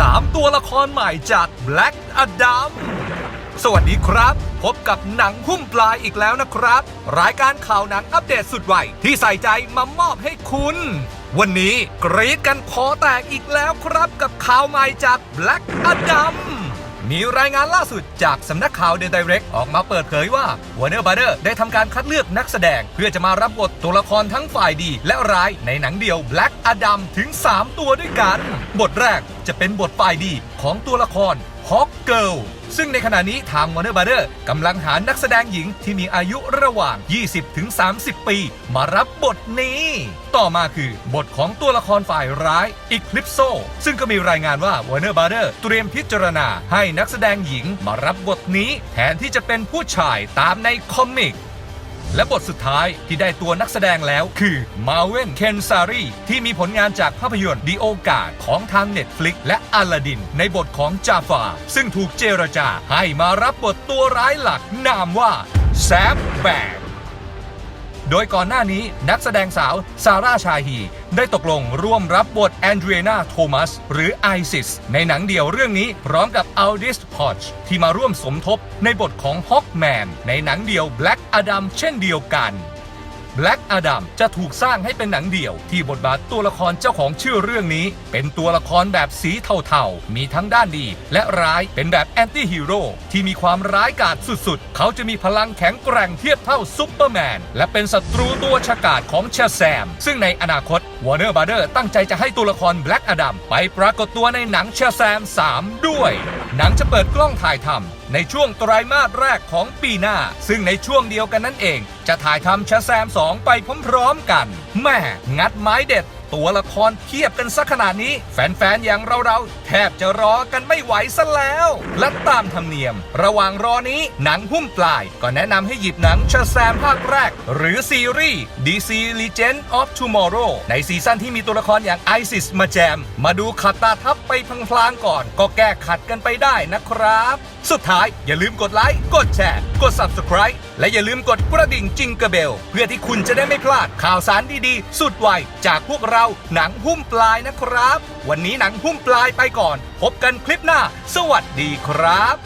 3 ตัวละครใหม่จาก Black Adam สวัสดีครับ พบกับหนังหุ้มปลายอีกแล้วนะครับ รายการข่าวหนังอัปเดตสุดไวที่ใส่ใจมามอบให้คุณ วันนี้กรี๊ดกันคอแตกอีกแล้วครับกับข่าวใหม่จาก Black Adam มีรายงานล่าสุดจากสำนักข่าวเด e Direct ออกมาเปิดเผยว่า Warner Brother ได้ทำการคัดเลือกนักแสดง เพื่อจะมารับบทตัวละครทั้งฝ่ายดีและร้ายในหนังเดียว Black Adam ถึง 3 ตัวด้วยกัน บทแรกจะเป็นบทฝ่ายดีของตัวละคร Hawk Girl ซึ่งในขณะนี้ทาง Warner Brother กำลังหานักแสดงหญิงที่มีอายุระหว่าง 20-30 ปี มารับบทนี้ ต่อมาคือบทของตัวละครฝ่ายร้ายอีคลิปโซซึ่งก็มีรายงานว่า Warner Brother เตรียมพิจารณาให้นักแสดงหญิงมารับบทนี้ แทนที่จะเป็นผู้ชายตามในคอมิก และบทสุดท้ายที่ได้ตัวนักแสดงแล้วคือมาเวนเคนซารีที่มีผลงานจากภาพยนตร์ดีโอกาสของทาง Netflix และอลาดิน ในบทของจาฟา ซึ่งถูกเจรจาให้มารับบทตัวร้ายหลักนามว่าแซมแบกโดยก่อนหน้านี้นักแสดงสาวซาร่าชาฮี ได้ตกลงร่วมรับบทแอนเดรียนาโทมัสหรือไอซิสในหนังเดียวเรื่องนี้พร้อมกับอัลดิสพอชที่มาร่วมสมทบในบทของฮอกแมนในหนังเดียว Black Adam เช่นเดียวกัน Black Adam จะถูกสร้างให้เป็นหนังเดี่ยว ที่บทบาทตัวละครเจ้าของชื่อเรื่องนี้ เป็นตัวละครแบบสีเทาๆ มีทั้งด้านดี และร้ายเป็นแบบแอนตี้ฮีโร่ที่มีความร้ายกาจสุดๆ เขาจะมีพลังแข็งแกร่งเทียบเท่าซุปเปอร์แมน และเป็นศัตรูตัวฉกาจของเชาแซม ซึ่งในอนาคต Warner Brother ตั้งใจจะให้ตัวละคร Black Adam ไปปรากฏตัวในหนังเชาแซม 3 ด้วย หนังจะเปิดกล้องถ่ายทำ ในช่วงไตรามาสแรกของปีหน้า ซึ่งในช่วงเดียวกันนั่นเอง จะถ่ายทำชะแซม 2 ไปพร้อมๆกัน แม่งัดไม้เด็ด ตัวละครเทียบกันสักขนาดนี้ แฟนๆ อย่างเราๆ แทบจะรอกันไม่ไหวซะแล้ว และตามธรรมเนียม ระหว่างรอนี้หนังหุ้มปลาย ก็แนะนำให้หยิบหนังชาแซมภาคแรก หรือซีรีส์ DC Legend of Tomorrow ในซีซั่นที่มีตัวละครอย่างไอซิสมาแจม มาดูขัดตาทับไปพลางๆก่อน ก็แก้ขัดกันไปได้นะครับ สุดท้ายอย่าลืมกดไลค์ กดแชร์ กด Subscribe และอย่าลืมกดกระดิ่งจิงกระเบล เพื่อที่คุณจะได้ไม่พลาดข่าวสารดีๆ สุดไวจากพวกเราเราหนังหุ้มปลายนะครับ วันนี้หนังหุ้มปลายไปก่อน พบกันคลิปหน้า สวัสดีครับ